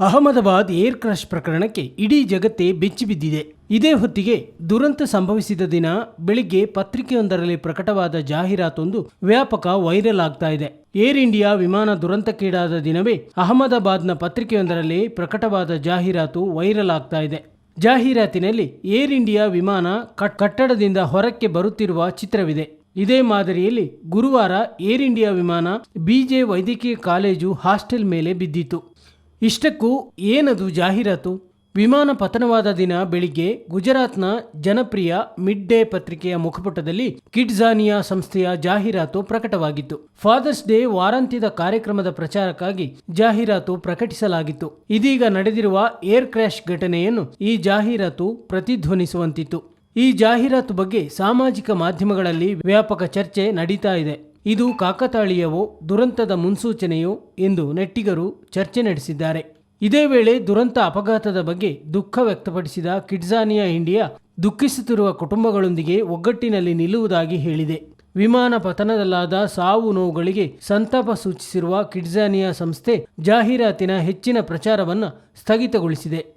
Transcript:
Ahmedabad air crash ಪ್ರಕರಣಕ್ಕೆ ಇಡೀ ಜಗತ್ತೇ ಬೆಚ್ಚಿಬಿದ್ದಿದೆ ಇದೇ ಹೊತ್ತಿಗೆ ದುರಂತ ಸಂಭವಿಸಿದ ದಿನ ಬೆಳಿಗ್ಗೆ ಪತ್ರಿಕೆಯೊಂದರಲ್ಲಿ ಪ್ರಕಟವಾದ ಜಾಹೀರಾತೊಂದು ವ್ಯಾಪಕ ವೈರಲ್ ಆಗ್ತಾ ಇದೆ. ಏರ್ ಇಂಡಿಯಾ ವಿಮಾನ ದುರಂತಕ್ಕೀಡಾದ ದಿನವೇ ಅಹಮದಾಬಾದ್ನ ಪತ್ರಿಕೆಯೊಂದರಲ್ಲಿ ಪ್ರಕಟವಾದ ಜಾಹೀರಾತು ವೈರಲ್ ಆಗ್ತಾ ಇದೆ. ಜಾಹೀರಾತಿನಲ್ಲಿ ಏರ್ ಇಂಡಿಯಾ ವಿಮಾನ ಕಟ್- ಕಟ್ಟಡದಿಂದ ಹೊರಕ್ಕೆ ಬರುತ್ತಿರುವ ಚಿತ್ರವಿದೆ. ಇದೇ ಮಾದರಿಯಲ್ಲಿ ಗುರುವಾರ ಏರ್ ಇಂಡಿಯಾ ವಿಮಾನ ಬಿಜೆ ವೈದ್ಯಕೀಯ ಕಾಲೇಜು ಹಾಸ್ಟೆಲ್ ಮೇಲೆ ಬಿದ್ದಿತು ಇಷ್ಟಕ್ಕೂ ಏನದು ಜಾಹೀರಾತು? ವಿಮಾನ ಪತನವಾದ ದಿನ ಬೆಳಿಗ್ಗೆ ಗುಜರಾತ್ನ ಜನಪ್ರಿಯ ಮಿಡ್ ಡೇ ಪತ್ರಿಕೆಯ ಮುಖಪುಟದಲ್ಲಿ ಕಿಡ್ಜಾನಿಯಾ ಸಂಸ್ಥೆಯ ಜಾಹೀರಾತು ಪ್ರಕಟವಾಗಿತ್ತು. ಫಾದರ್ಸ್ ಡೇ ವಾರಾಂತ್ಯದ ಕಾರ್ಯಕ್ರಮದ ಪ್ರಚಾರಕ್ಕಾಗಿ ಜಾಹೀರಾತು ಪ್ರಕಟಿಸಲಾಗಿತ್ತು. ಇದೀಗ ನಡೆದಿರುವ ಏರ್ ಕ್ರ್ಯಾಶ್ ಘಟನೆಯನ್ನು ಈ ಜಾಹೀರಾತು ಪ್ರತಿಧ್ವನಿಸುವಂತಿತ್ತು. ಈ ಜಾಹೀರಾತು ಬಗ್ಗೆ ಸಾಮಾಜಿಕ ಮಾಧ್ಯಮಗಳಲ್ಲಿ ವ್ಯಾಪಕ ಚರ್ಚೆ ನಡೀತಾ ಇದೆ. ಇದು ಕಾಕತಾಳೀಯವೋ ದುರಂತದ ಮುನ್ಸೂಚನೆಯೋ ಎಂದು ನೆಟ್ಟಿಗರು ಚರ್ಚೆ ನಡೆಸಿದ್ದಾರೆ. ಇದೇ ವೇಳೆ ದುರಂತ ಅಪಘಾತದ ಬಗ್ಗೆ ದುಃಖ ವ್ಯಕ್ತಪಡಿಸಿದ ಕಿಡ್ಜಾನಿಯಾ ಇಂಡಿಯಾ ದುಃಖಿಸುತ್ತಿರುವ ಕುಟುಂಬಗಳೊಂದಿಗೆ ಒಗ್ಗಟ್ಟಿನಲ್ಲಿ ನಿಲ್ಲುವುದಾಗಿ ಹೇಳಿದೆ. ವಿಮಾನ ಪತನದಲ್ಲಾದ ಸಾವು ನೋವುಗಳಿಗೆ ಸಂತಾಪ ಸೂಚಿಸಿರುವ ಕಿಡ್ಜಾನಿಯಾ ಸಂಸ್ಥೆ ಜಾಹೀರಾತಿನ ಹೆಚ್ಚಿನ ಪ್ರಚಾರವನ್ನು ಸ್ಥಗಿತಗೊಳಿಸಿದೆ.